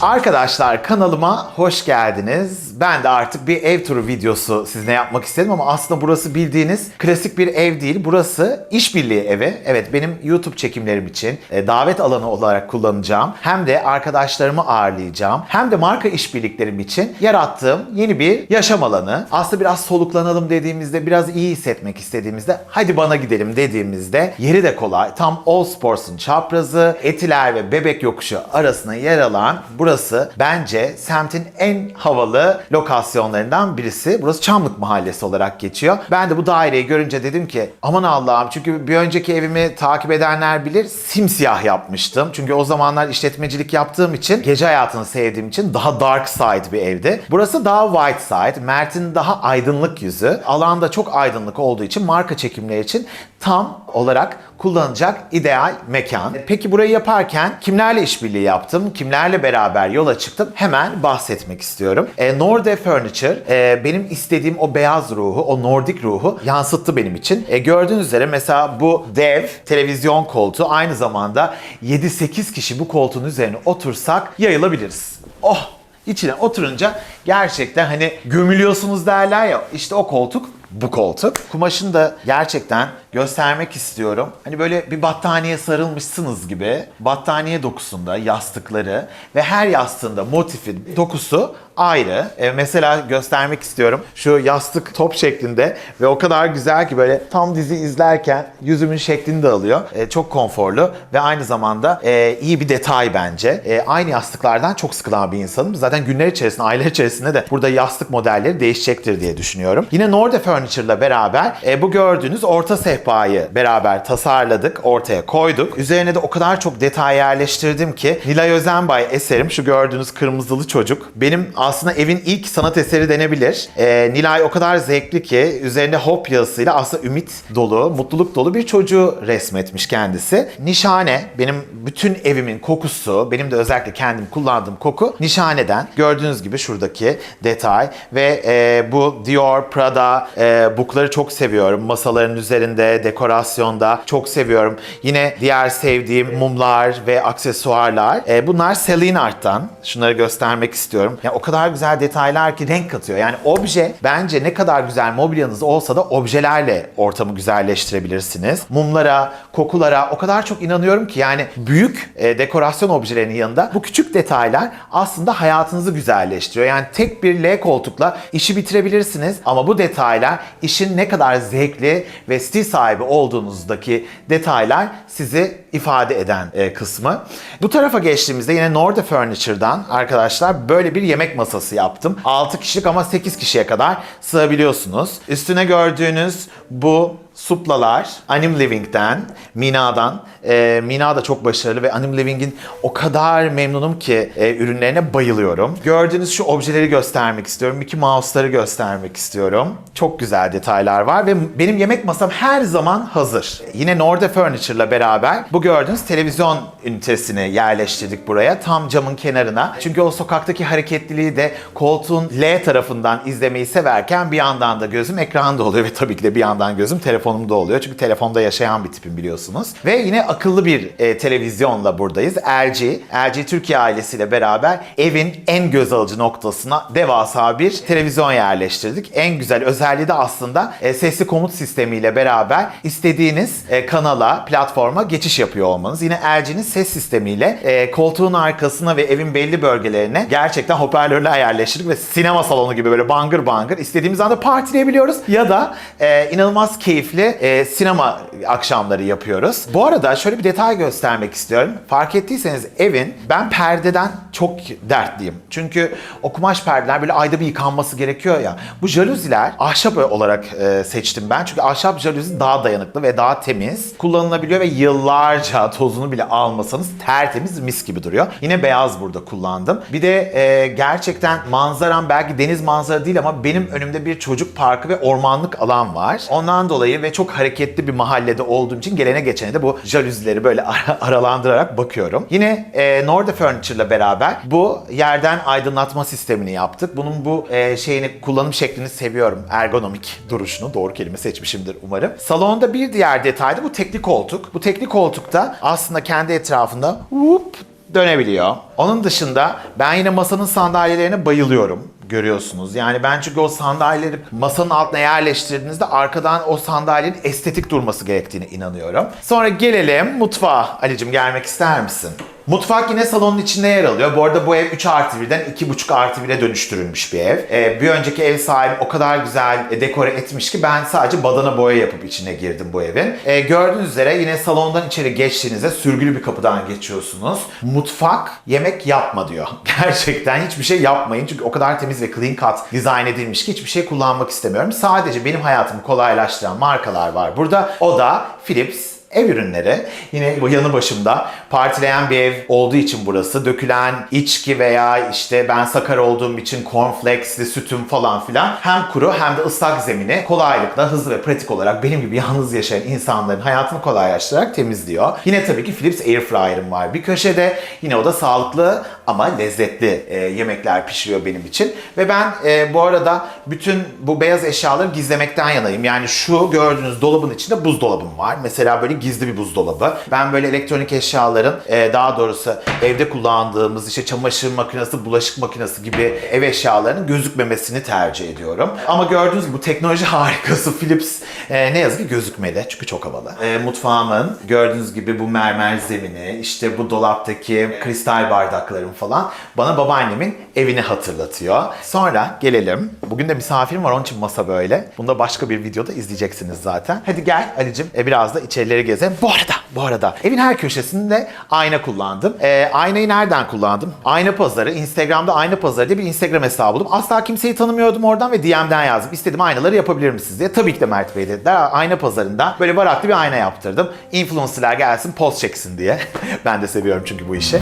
Arkadaşlar kanalıma hoş geldiniz. Ben de artık bir ev turu videosu sizinle yapmak istedim ama aslında burası bildiğiniz klasik bir ev değil. Burası işbirliği evi. Evet benim YouTube çekimlerim için e, davet alanı olarak kullanacağım. Hem de arkadaşlarımı ağırlayacağım. Hem de marka işbirliklerim için yarattığım yeni bir yaşam alanı. Aslında biraz soluklanalım dediğimizde, biraz iyi hissetmek istediğimizde, hadi bana gidelim dediğimizde yeri de kolay. Tam All Sports'un çaprazı, Etiler ve Bebek Yokuşu arasına yer alan burası bence semtin en havalı lokasyonlarından birisi. Burası Çamlık Mahallesi olarak geçiyor. Ben de bu daireyi görünce dedim ki aman Allah'ım çünkü bir önceki evimi takip edenler bilir simsiyah yapmıştım. Çünkü o zamanlar işletmecilik yaptığım için gece hayatını sevdiğim için daha dark side bir evdi. Burası daha white side. Mert'in daha aydınlık yüzü. Alanda çok aydınlık olduğu için marka çekimleri için tam olarak kullanacak ideal mekan. Peki burayı yaparken kimlerle işbirliği yaptım? Kimlerle beraber yola çıktım? Hemen bahsetmek istiyorum. E, Norde Furniture e, benim istediğim o beyaz ruhu, o Nordik ruhu yansıttı benim için. E, gördüğünüz üzere mesela bu dev televizyon koltuğu aynı zamanda 7-8 kişi bu koltuğun üzerine otursak yayılabiliriz. Oh! İçine oturunca gerçekten hani gömülüyorsunuz derler ya işte o koltuk bu koltuk. Kumaşını da gerçekten göstermek istiyorum. Hani böyle bir battaniye sarılmışsınız gibi. Battaniye dokusunda yastıkları ve her yastığında motifi, dokusu ayrı. E, mesela göstermek istiyorum. Şu yastık top şeklinde ve o kadar güzel ki böyle tam dizi izlerken yüzümün şeklini de alıyor. E, çok konforlu ve aynı zamanda e, iyi bir detay bence. E, aynı yastıklardan çok sıkılan bir insanım. Zaten günler içerisinde, aylar içerisinde de burada yastık modelleri değişecektir diye düşünüyorum. Yine Norde Furniture'la beraber e, bu gördüğünüz orta sehpayı beraber tasarladık, ortaya koyduk. Üzerine de o kadar çok detay yerleştirdim ki Nilay Özenbay eserim şu gördüğünüz kırmızılı çocuk. Benim aslında evin ilk sanat eseri denebilir. E, Nilay o kadar zevkli ki üzerinde hop yazısıyla aslında ümit dolu, mutluluk dolu bir çocuğu resmetmiş kendisi. Nişane benim bütün evimin kokusu, benim de özellikle kendim kullandığım koku Nişane'den. Gördüğünüz gibi şuradaki detay ve e, bu Dior, Prada e, bukları çok seviyorum. Masaların üzerinde, dekorasyonda çok seviyorum. Yine diğer sevdiğim mumlar ve aksesuarlar. E, bunlar Celine Art'tan. Şunları göstermek istiyorum. Yani o kadar güzel detaylar ki renk katıyor. Yani obje bence ne kadar güzel mobilyanız olsa da objelerle ortamı güzelleştirebilirsiniz. Mumlara, kokulara o kadar çok inanıyorum ki yani büyük e, dekorasyon objelerinin yanında bu küçük detaylar aslında hayatınızı güzelleştiriyor. Yani tek bir L koltukla işi bitirebilirsiniz ama bu detaylar işin ne kadar zevkli ve stil sahibi olduğunuzdaki detaylar sizi ifade eden e, kısmı. Bu tarafa geçtiğimizde yine Norde Furniture'dan arkadaşlar böyle bir yemek masası yaptım. 6 kişilik ama 8 kişiye kadar sığabiliyorsunuz. Üstüne gördüğünüz bu suplalar Anim Living'den, Mina'dan. Ee, Mina da çok başarılı ve Anim Living'in o kadar memnunum ki e, ürünlerine bayılıyorum. Gördüğünüz şu objeleri göstermek istiyorum. Mickey Mouse'ları göstermek istiyorum. Çok güzel detaylar var ve benim yemek masam her zaman hazır. Yine Norde Furniture'la beraber bu gördüğünüz televizyon ünitesini yerleştirdik buraya. Tam camın kenarına. Çünkü o sokaktaki hareketliliği de koltuğun L tarafından izlemeyi severken bir yandan da gözüm ekranda oluyor ve tabii ki de bir yandan gözüm telefonumda oluyor. Çünkü telefonda yaşayan bir tipim biliyorsunuz. Ve yine akıllı bir e, televizyonla buradayız. LG, LG Türkiye ailesiyle beraber evin en göz alıcı noktasına devasa bir televizyon yerleştirdik. En güzel özelliği de aslında e, sesli komut sistemiyle beraber istediğiniz e, kanala, platforma geçiş yapıyor olmanız. Yine LG'nin ses sistemiyle e, koltuğun arkasına ve evin belli bölgelerine gerçekten hoparlörler yerleştirdik ve sinema salonu gibi böyle bangır bangır istediğimiz anda partileyebiliyoruz. Ya da e, inanılmaz keyifli e, sinema akşamları yapıyoruz. Bu arada şöyle bir detay göstermek istiyorum. Fark ettiyseniz evin ben perdeden çok dertliyim. Çünkü o kumaş perdeler böyle ayda bir yıkanması gerekiyor ya. Bu jaluziler ahşap olarak e, seçtim ben. Çünkü ahşap jaluzi daha dayanıklı ve daha temiz. Kullanılabiliyor ve yıllarca tozunu bile almasanız tertemiz mis gibi duruyor. Yine beyaz burada kullandım. Bir de e, gerçekten manzaram belki deniz manzara değil ama benim önümde bir çocuk parkı ve ormanlık alan var. Ondan dolayı ve çok hareketli bir mahallede olduğum için gelene geçene de bu jaluzileri böyle ara- aralandırarak bakıyorum. Yine e, Norde Furniture'la beraber bu yerden aydınlatma sistemini yaptık. Bunun bu e, şeyini kullanım şeklini seviyorum. Ergonomik duruşunu doğru kelime seçmişimdir umarım. Salonda bir diğer detay da bu tekli koltuk. Bu tekli koltukta aslında kendi etrafında whoop dönebiliyor. Onun dışında ben yine masanın sandalyelerine bayılıyorum görüyorsunuz. Yani ben çünkü o sandalyeleri masanın altına yerleştirdiğinizde arkadan o sandalyenin estetik durması gerektiğine inanıyorum. Sonra gelelim mutfağa. Ali'cim gelmek ister misin? Mutfak yine salonun içinde yer alıyor. Bu arada bu ev 3 artı 1'den 2,5 artı 1'e dönüştürülmüş bir ev. Ee, bir önceki ev sahibi o kadar güzel dekore etmiş ki ben sadece badana boya yapıp içine girdim bu evin. Ee, gördüğünüz üzere yine salondan içeri geçtiğinizde sürgülü bir kapıdan geçiyorsunuz. Mutfak yemek yapma diyor. Gerçekten hiçbir şey yapmayın çünkü o kadar temiz ve clean cut dizayn edilmiş ki hiçbir şey kullanmak istemiyorum. Sadece benim hayatımı kolaylaştıran markalar var burada. O da Philips ev ürünleri. Yine bu yanı başımda partileyen bir ev olduğu için burası. Dökülen içki veya işte ben sakar olduğum için cornflakesli sütüm falan filan hem kuru hem de ıslak zemini kolaylıkla hızlı ve pratik olarak benim gibi yalnız yaşayan insanların hayatını kolaylaştırarak temizliyor. Yine tabii ki Philips Air Fryer'ım var bir köşede. Yine o da sağlıklı ama lezzetli e, yemekler pişiriyor benim için. Ve ben e, bu arada bütün bu beyaz eşyaları gizlemekten yanayım. Yani şu gördüğünüz dolabın içinde buzdolabım var. Mesela böyle gizli bir buzdolabı. Ben böyle elektronik eşyaların e, daha doğrusu evde kullandığımız işte çamaşır makinesi, bulaşık makinesi gibi ev eşyalarının gözükmemesini tercih ediyorum. Ama gördüğünüz gibi bu teknoloji harikası Philips e, ne yazık ki gözükmedi. Çünkü çok havalı. E, mutfağımın gördüğünüz gibi bu mermer zemini, işte bu dolaptaki kristal bardaklarım falan bana babaannemin evini hatırlatıyor. Sonra gelelim. Bugün de misafirim var onun için masa böyle. Bunu da başka bir videoda izleyeceksiniz zaten. Hadi gel Ali'cim e, biraz da içerileri gezelim. Bu arada, bu arada evin her köşesinde ayna kullandım. E, aynayı nereden kullandım? Ayna Pazarı, Instagram'da Ayna Pazarı diye bir Instagram hesabı buldum. Asla kimseyi tanımıyordum oradan ve DM'den yazdım. İstedim aynaları yapabilir misiniz diye. Tabii ki de Mert Bey dediler. Ayna Pazarı'nda böyle varaklı bir ayna yaptırdım. Influencer'lar gelsin poz çeksin diye. ben de seviyorum çünkü bu işi.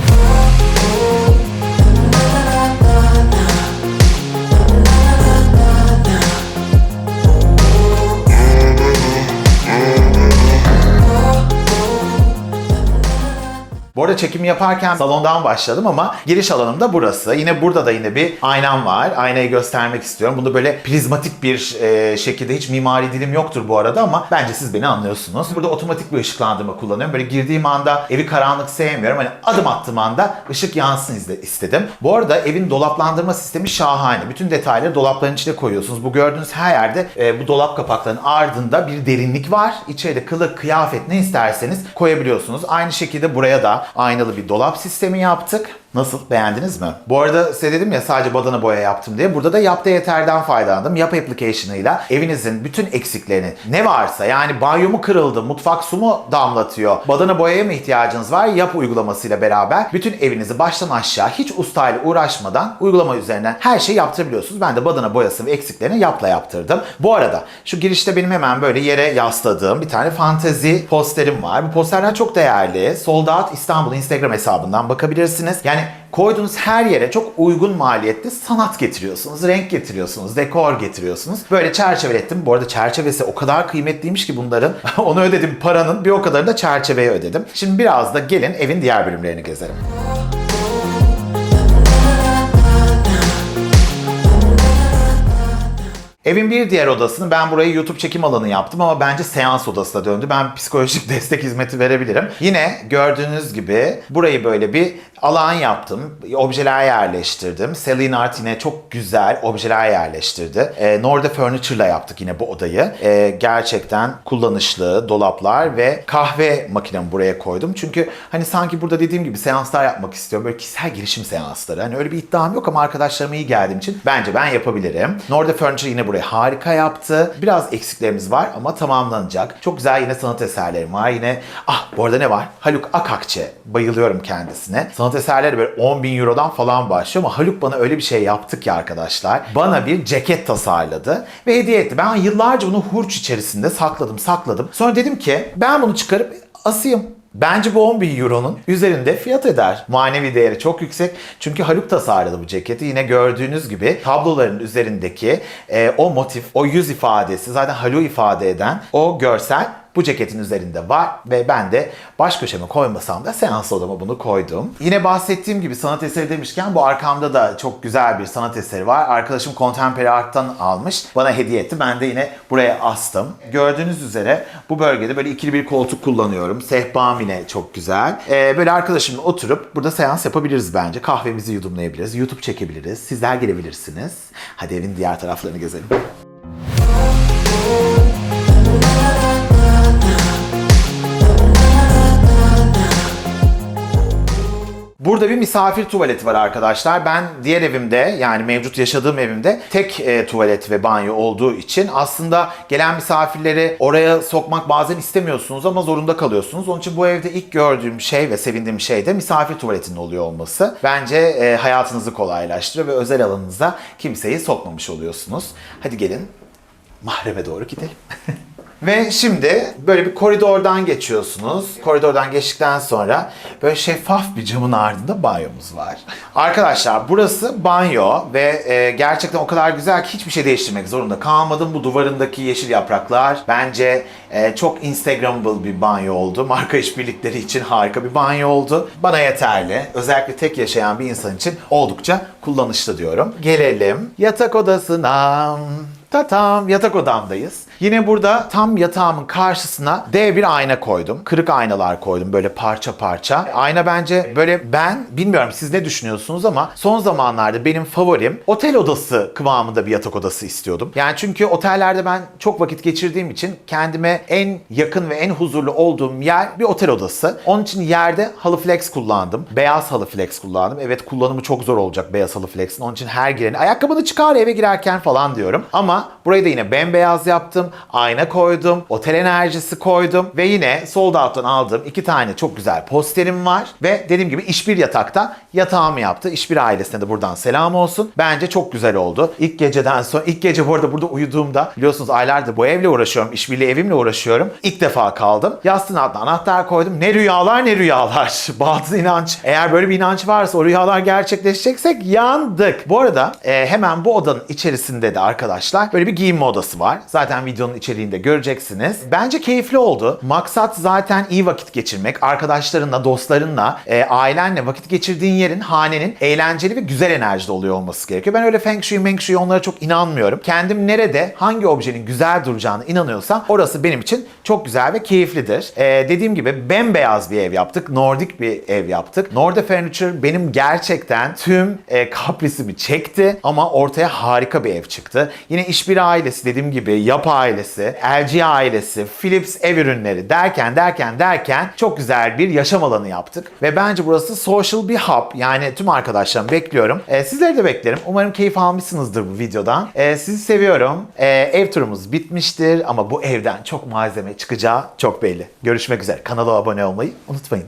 Bu arada çekimi yaparken salondan başladım ama giriş alanım da burası. Yine burada da yine bir aynam var. Aynayı göstermek istiyorum. Bunu böyle prizmatik bir e, şekilde hiç mimari dilim yoktur bu arada ama bence siz beni anlıyorsunuz. Burada otomatik bir ışıklandırma kullanıyorum. Böyle girdiğim anda evi karanlık sevmiyorum. Hani adım attığım anda ışık yansın istedim. Bu arada evin dolaplandırma sistemi şahane. Bütün detayları dolapların içine koyuyorsunuz. Bu gördüğünüz her yerde e, bu dolap kapaklarının ardında bir derinlik var. İçeride kılık, kıyafet ne isterseniz koyabiliyorsunuz. Aynı şekilde buraya da aynalı bir dolap sistemi yaptık. Nasıl? Beğendiniz mi? Bu arada size dedim ya sadece badana boya yaptım diye. Burada da Yapta Yeter'den faydalandım. Yap application'ıyla evinizin bütün eksiklerini ne varsa yani banyo mu kırıldı, mutfak su mu damlatıyor, badana boyaya mı ihtiyacınız var? Yap uygulamasıyla beraber bütün evinizi baştan aşağı hiç ustayla uğraşmadan uygulama üzerinden her şeyi yaptırabiliyorsunuz. Ben de badana boyası ve eksiklerini Yap'la yaptırdım. Bu arada şu girişte benim hemen böyle yere yasladığım bir tane fantezi posterim var. Bu posterler çok değerli. Sold Out İstanbul Instagram hesabından bakabilirsiniz. Yani koyduğunuz her yere çok uygun maliyette sanat getiriyorsunuz, renk getiriyorsunuz, dekor getiriyorsunuz. Böyle çerçevelettim. Bu arada çerçevesi o kadar kıymetliymiş ki bunların. Onu ödedim paranın bir o kadarını da çerçeveye ödedim. Şimdi biraz da gelin evin diğer bölümlerini gezelim. Evin bir diğer odasını ben burayı YouTube çekim alanı yaptım ama bence seans odasına döndü. Ben psikolojik destek hizmeti verebilirim. Yine gördüğünüz gibi burayı böyle bir alan yaptım. Objeler yerleştirdim. Celine Art yine çok güzel objeler yerleştirdi. E, Norde Furniture'la yaptık yine bu odayı. E, gerçekten kullanışlı dolaplar ve kahve makinemi buraya koydum. Çünkü hani sanki burada dediğim gibi seanslar yapmak istiyorum. Böyle kişisel gelişim seansları. Hani öyle bir iddiam yok ama arkadaşlarıma iyi geldiğim için bence ben yapabilirim. Norde Furniture yine burayı harika yaptı. Biraz eksiklerimiz var ama tamamlanacak. Çok güzel yine sanat eserlerim var. Yine ah bu arada ne var? Haluk Akakçe. Bayılıyorum kendisine. Sanat eserleri böyle 10 bin eurodan falan başlıyor ama Haluk bana öyle bir şey yaptı ki arkadaşlar. Bana bir ceket tasarladı ve hediye etti. Ben yıllarca bunu hurç içerisinde sakladım sakladım. Sonra dedim ki ben bunu çıkarıp asayım. Bence bu 10 bin euronun üzerinde fiyat eder. Manevi değeri çok yüksek. Çünkü Haluk tasarladı bu ceketi. Yine gördüğünüz gibi tabloların üzerindeki e, o motif, o yüz ifadesi zaten Haluk ifade eden o görsel bu ceketin üzerinde var ve ben de baş köşeme koymasam da seans odama bunu koydum. Yine bahsettiğim gibi sanat eseri demişken bu arkamda da çok güzel bir sanat eseri var. Arkadaşım Contemporary Art'tan almış. Bana hediye etti. Ben de yine buraya astım. Gördüğünüz üzere bu bölgede böyle ikili bir koltuk kullanıyorum. Sehpam yine çok güzel. Ee, böyle arkadaşımla oturup burada seans yapabiliriz bence. Kahvemizi yudumlayabiliriz. YouTube çekebiliriz. Sizler gelebilirsiniz. Hadi evin diğer taraflarını gezelim. Burada bir misafir tuvaleti var arkadaşlar. Ben diğer evimde yani mevcut yaşadığım evimde tek e, tuvalet ve banyo olduğu için aslında gelen misafirleri oraya sokmak bazen istemiyorsunuz ama zorunda kalıyorsunuz. Onun için bu evde ilk gördüğüm şey ve sevindiğim şey de misafir tuvaletinin oluyor olması. Bence e, hayatınızı kolaylaştırıyor ve özel alanınıza kimseyi sokmamış oluyorsunuz. Hadi gelin mahreme doğru gidelim. Ve şimdi böyle bir koridordan geçiyorsunuz. Koridordan geçtikten sonra böyle şeffaf bir camın ardında banyomuz var. Arkadaşlar burası banyo ve e, gerçekten o kadar güzel ki hiçbir şey değiştirmek zorunda kalmadım. Bu duvarındaki yeşil yapraklar bence e, çok Instagrammable bir banyo oldu. Marka işbirlikleri için harika bir banyo oldu. Bana yeterli. Özellikle tek yaşayan bir insan için oldukça kullanışlı diyorum. Gelelim yatak odasına. Tatam yatak odamdayız. Yine burada tam yatağımın karşısına dev bir ayna koydum. Kırık aynalar koydum böyle parça parça. Ayna bence böyle ben bilmiyorum siz ne düşünüyorsunuz ama son zamanlarda benim favorim otel odası kıvamında bir yatak odası istiyordum. Yani çünkü otellerde ben çok vakit geçirdiğim için kendime en yakın ve en huzurlu olduğum yer bir otel odası. Onun için yerde halı flex kullandım. Beyaz halı flex kullandım. Evet kullanımı çok zor olacak beyaz halı flex'in. Onun için her gireni ayakkabını çıkar eve girerken falan diyorum. Ama burayı da yine bembeyaz yaptım. Ayna koydum. Otel enerjisi koydum. Ve yine Sold Out'tan aldığım iki tane çok güzel posterim var. Ve dediğim gibi iş bir yatakta yatağımı yaptı. İş bir ailesine de buradan selam olsun. Bence çok güzel oldu. İlk geceden sonra, ilk gece bu arada burada uyuduğumda biliyorsunuz aylardır bu evle uğraşıyorum. işbirliği evimle uğraşıyorum. İlk defa kaldım. Yastığın altına anahtar koydum. Ne rüyalar ne rüyalar. Bazı inanç. Eğer böyle bir inanç varsa o rüyalar gerçekleşeceksek yandık. Bu arada e, hemen bu odanın içerisinde de arkadaşlar böyle bir giyinme odası var. Zaten videonun içeriğinde göreceksiniz. Bence keyifli oldu. Maksat zaten iyi vakit geçirmek. Arkadaşlarınla, dostlarınla, e, ailenle vakit geçirdiğin yerin, hanenin eğlenceli ve güzel enerjide oluyor olması gerekiyor. Ben öyle feng shui, meng shui onlara çok inanmıyorum. Kendim nerede hangi objenin güzel duracağını inanıyorsam orası benim için çok güzel ve keyiflidir. E, dediğim gibi bembeyaz bir ev yaptık. Nordik bir ev yaptık. Norde Furniture benim gerçekten tüm e, kaprisimi çekti ama ortaya harika bir ev çıktı. Yine iş bir ailesi dediğim gibi Yap ailesi, LG ailesi, Philips ev ürünleri derken derken derken çok güzel bir yaşam alanı yaptık. Ve bence burası social bir hub. Yani tüm arkadaşlarımı bekliyorum. E, sizleri de beklerim. Umarım keyif almışsınızdır bu videodan. E, sizi seviyorum. E, ev turumuz bitmiştir ama bu evden çok malzeme çıkacağı çok belli. Görüşmek üzere. Kanala abone olmayı unutmayın.